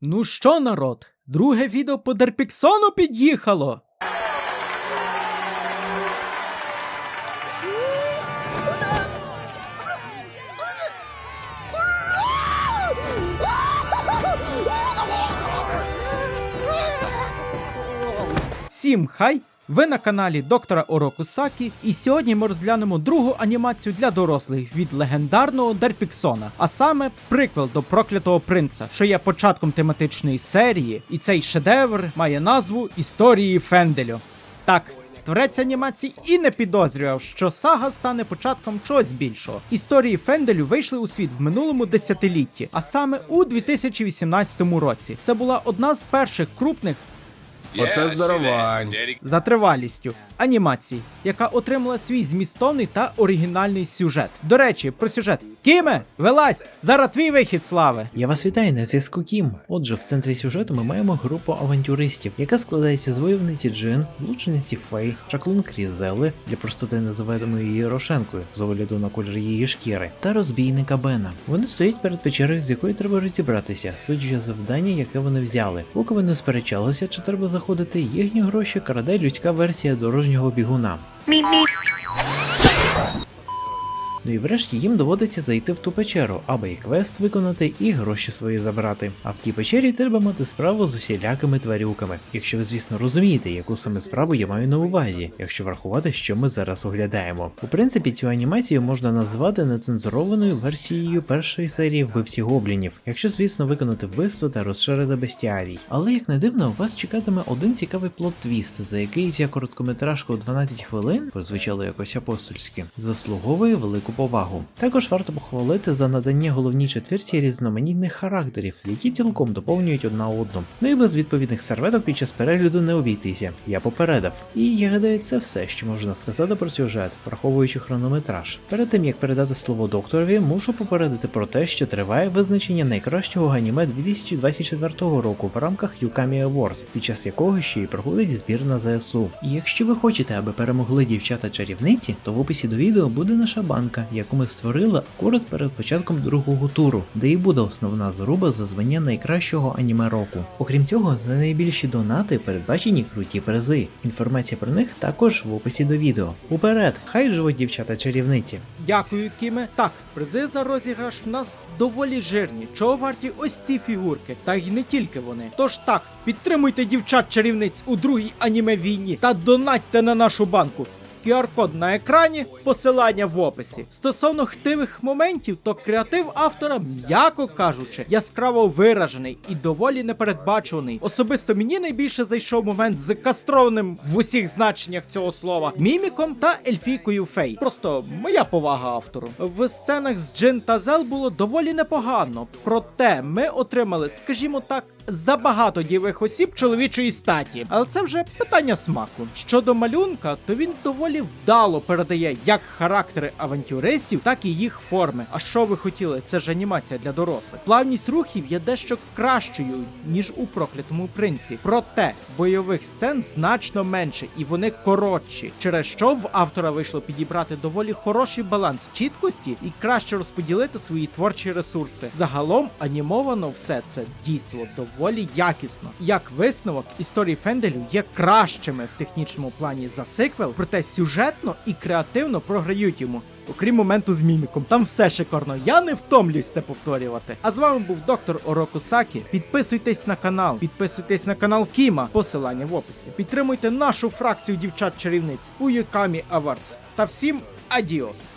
Ну що, народ? Друге відео по Дерпіксону під'їхало. Всім хай! Ви на каналі доктора Ороку Сакі, і сьогодні ми розглянемо другу анімацію для дорослих від легендарного Дерпіксона, а саме приквел до проклятого принца, що є початком тематичної серії, і цей шедевр має назву Історії Фенделю. Так. Творець анімації і не підозрював, що сага стане початком чогось більшого. Історії Фенделю вийшли у світ в минулому десятилітті, а саме у 2018 році. Це була одна з перших крупних Оце здоровань. за тривалістю анімації, яка отримала свій змістовний та оригінальний сюжет. До речі, про сюжет. Кіме, вилазь! Зараз твій вихід слави. Я вас вітаю на зв'язку Кім. Отже, в центрі сюжету ми маємо групу авантюристів, яка складається з войовниці Джин, лучниці Фей, чаклун Крізели, для простоти називатиму її Рошенкою з огляду на кольор її шкіри, та розбійника Бена. Вони стоять перед печерою, з якої треба розібратися, судячи завдання, яке вони взяли. Поки вони сперечалися, чи треба заходити, їхні гроші краде людська версія дорожнього бігуна. Ну і врешті їм доводиться зайти в ту печеру, аби і квест виконати, і гроші свої забрати. А в тій печері треба мати справу з усілякими тварюками. Якщо ви, звісно, розумієте, яку саме справу я маю на увазі, якщо врахувати, що ми зараз оглядаємо. У принципі, цю анімацію можна назвати нецензурованою версією першої серії вбивці гоблінів, якщо, звісно, виконати вбивство та розширити бестіарій. Але як не дивно, вас чекатиме один цікавий плот-твіст, за який ця короткометражка у 12 хвилин прозвучало якось апостольськи, заслуговує велику повагу. Також варто похвалити за надання головній четвірці різноманітних характерів, які цілком доповнюють одна одну. Ну і без відповідних серветок під час перегляду не обійтися. Я попередив. І я гадаю, це все, що можна сказати про сюжет, враховуючи хронометраж. Перед тим як передати слово докторові, мушу попередити про те, що триває визначення найкращого аніме 2024 року в рамках Yukami Awards, під час якого ще й проходить збір на ЗСУ. І якщо ви хочете, аби перемогли дівчата чарівниці, то в описі до відео буде наша банка, яку ми створили акурат перед початком другого туру, де і буде основна заруба за звання найкращого аніме року. Окрім цього, за найбільші донати передбачені круті призи. Інформація про них також в описі до відео. Уперед, хай живуть дівчата чарівниці. Дякую, Кіме. Так, призи за розіграш в нас доволі жирні. Чого варті ось ці фігурки? Та й не тільки вони. Тож так, підтримуйте дівчат чарівниць у другій аніме війні та донатьте на нашу банку. QR-код на екрані, посилання в описі. Стосовно хтивих моментів, то креатив автора, м'яко кажучи, яскраво виражений і доволі непередбачуваний. Особисто мені найбільше зайшов момент з кастрованим в усіх значеннях цього слова міміком та ельфійкою Фей. Просто моя повага автору. В сценах з Джин та Зел було доволі непогано. Проте ми отримали, скажімо так. Забагато дівих осіб чоловічої статі, але це вже питання смаку. Щодо малюнка, то він доволі вдало передає як характери авантюристів, так і їх форми. А що ви хотіли? Це ж анімація для дорослих. Плавність рухів є дещо кращою ніж у проклятому принці. Проте бойових сцен значно менше і вони коротші, через що в автора вийшло підібрати доволі хороший баланс чіткості і краще розподілити свої творчі ресурси. Загалом анімовано все це дійство доволі якісно. Як висновок, історії Фенделю є кращими в технічному плані за сиквел, проте сюжетно і креативно програють йому. Окрім моменту з міміком, там все шикарно. Я не втомлююсь це повторювати. А з вами був доктор Ороку Сакі. Підписуйтесь на канал, підписуйтесь на канал Кіма, посилання в описі. Підтримуйте нашу фракцію дівчат-чарівниць у Юкамі Awards. Та всім адіос!